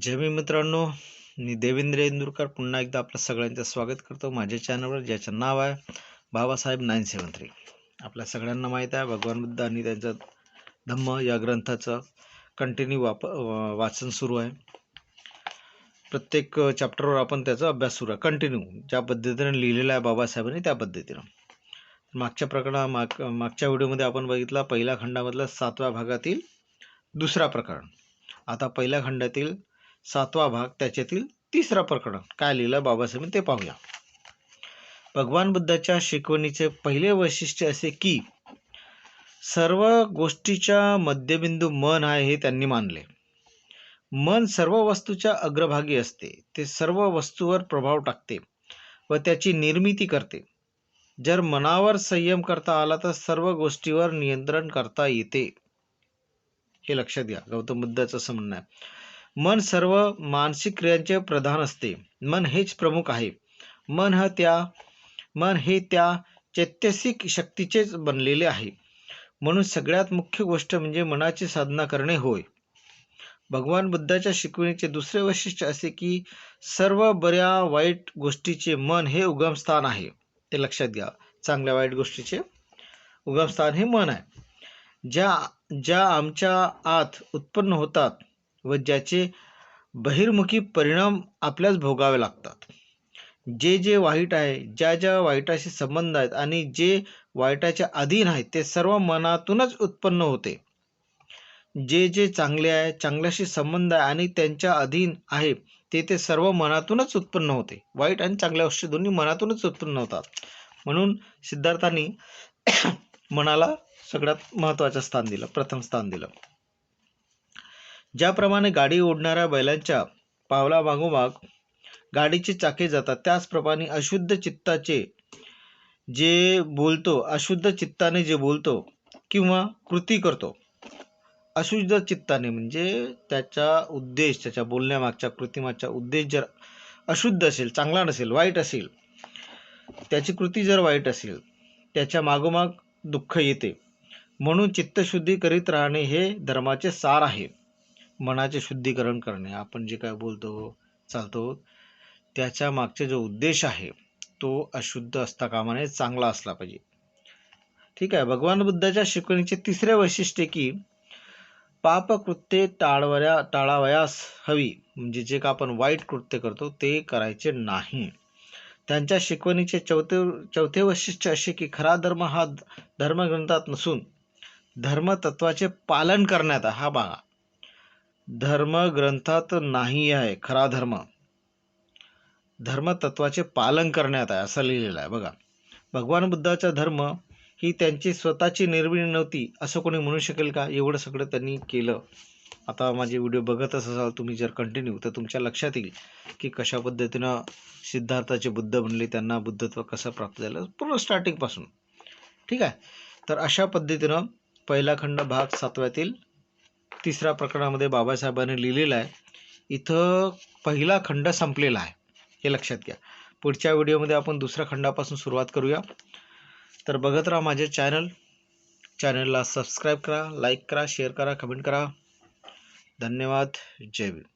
जय मी मित्रांनो मी देवेंद्र इंदुरकर. पुन्हा एकदा आपलं सगळ्यांचं स्वागत करतो माझ्या चॅनलवर ज्याचं नाव आहे बाबासाहेब नाईन सेवन थ्री आपल्या सगळ्यांना माहीत आहे भगवान बुद्ध आणि त्यांचं धम्म या ग्रंथाचं कंटिन्यू वाप वा- वाचन सुरू आहे. प्रत्येक चॅप्टरवर आपण त्याचा अभ्यास सुरू आहे कंटिन्यू ज्या पद्धतीनं लिहिलेलं आहे बाबासाहेबांनी त्या पद्धतीनं. मागच्या प्रकरणा माग मागच्या व्हिडिओमध्ये आपण बघितला पहिल्या खंडामधला सातव्या भागातील दुसरा प्रकरण. आता पहिल्या खंडातील सातवा भाग त्याच्यातील तिसरा प्रकरण. काय लिहिलं बाबासाहेबांनी ते पाहूया. भगवान बुद्धाच्या शिकवणीचे पहिले वैशिष्ट्य असे की सर्व गोष्टीच्या मध्यबिंदू मन आहे हे त्यांनी मानले. मन सर्व वस्तूच्या अग्रभागी असते. ते सर्व वस्तूवर प्रभाव टाकते व त्याची निर्मिती करते. जर मनावर संयम करता आला तर सर्व गोष्टीवर नियंत्रण करता येते. हे लक्षात घ्या. गौतम बुद्धाचं असं म्हणणं आहे. मन सर्व मानसिक क्रियांचे प्रधान असते. मन हेच प्रमुख आहे. मन हा त्या मन हे त्या चैत्यसिक शक्तीचेच बनलेले आहे. म्हणून सगळ्यात मुख्य गोष्ट म्हणजे मनाची साधना करणे होय. भगवान बुद्धाच्या शिकवणीचे दुसरे वैशिष्ट्य असे की सर्व बऱ्या वाईट गोष्टीचे मन हे उगमस्थान आहे. ते लक्षात घ्या. चांगल्या वाईट गोष्टीचे उगमस्थान हे मन आहे. ज्या ज्या आमच्या आत उत्पन्न होतात व ज्याचे बहिर्मुखी परिणाम आपल्याच भोगावे लागतात. जे जे वाईट आहे ज्या ज्या वाईटाशी संबंध आहेत आणि जे वाईटाच्या अधीन आहेत ते सर्व मनातूनच उत्पन्न होते. जे जे चांगले आहे चांगल्याशी संबंध आहे आणि त्यांच्या अधीन आहे ते ते सर्व मनातूनच उत्पन्न होते. वाईट आणि चांगल्या गोष्टी दोन्ही मनातूनच उत्पन्न होतात. म्हणून सिद्धार्थांनी मनाला सगळ्यात महत्त्वाचं स्थान दिलं प्रथम स्थान दिलं. ज्याप्रमाणे गाडी ओढणाऱ्या बैलांच्या पावलामागोमाग गाडीची चाके जातात त्याचप्रमाणे अशुद्ध चित्ताचे जे बोलतो अशुद्ध चित्ताने जे बोलतो किंवा कृती करतो अशुद्ध चित्ताने म्हणजे त्याचा उद्देश त्याच्या बोलण्यामागच्या कृतीमागचा उद्देश जर अशुद्ध असेल चांगला नसेल वाईट असेल त्याची कृती जर वाईट असेल त्याच्या मागोमाग दुःख येते. म्हणून चित्तशुद्धी करीत राहणे हे धर्माचे सार आहे. मनाचे शुद्धीकरण करणे आपण जे काय बोलतो चालतो त्याच्या मागचे जो उद्देश आहे तो अशुद्ध असता कामाने चांगला असला पाहिजे. ठीक आहे भगवान बुद्धाच्या शिकवणीचे तिसरे वैशिष्ट्य की पापकृत्ये टाळवया टाळावयास हवी म्हणजे जे का आपण वाईट कृत्य करतो ते करायचे नाही. त्यांच्या शिकवणीचे चौथे चौथे वैशिष्ट्य असे की खरा धर्म हा धर्मग्रंथात नसून धर्मतत्वाचे पालन करण्यात हा हा धर्म ग्रंथात नाही आहे खरा धर्म. धर्मतत्वाचे पालन करण्यात आहे असं लिहिलेलं आहे. बघा भगवान बुद्धाचा धर्म ही त्यांची स्वतःची निर्मिती नव्हती असं कोणी म्हणू शकेल का? एवढं सगळं त्यांनी केलं. आता माझे व्हिडिओ बघतच असाल तुम्ही जर कंटिन्यू तर तुमच्या लक्षात येईल की कशा पद्धतीनं सिद्धार्थाचे बुद्ध बनले त्यांना बुद्धत्व कसं प्राप्त झालं पूर्ण स्टार्टिंगपासून ठीक आहे? तर अशा पद्धतीनं पहिला खंड भाग सातव्यातील तिसऱ्या प्रकरणामध्ये बाबासाहेबांनी लिहिलेलं आहे. इथं पहिला खंड संपलेला आहे. हे लक्षात घ्या. पुढच्या व्हिडिओमध्ये आपण दुसऱ्या खंडापासून सुरुवात करूया. तर बघत राहा माझे चॅनल चॅनलला सबस्क्राईब करा लाईक करा शेअर करा कमेंट करा. धन्यवाद. जय भीम.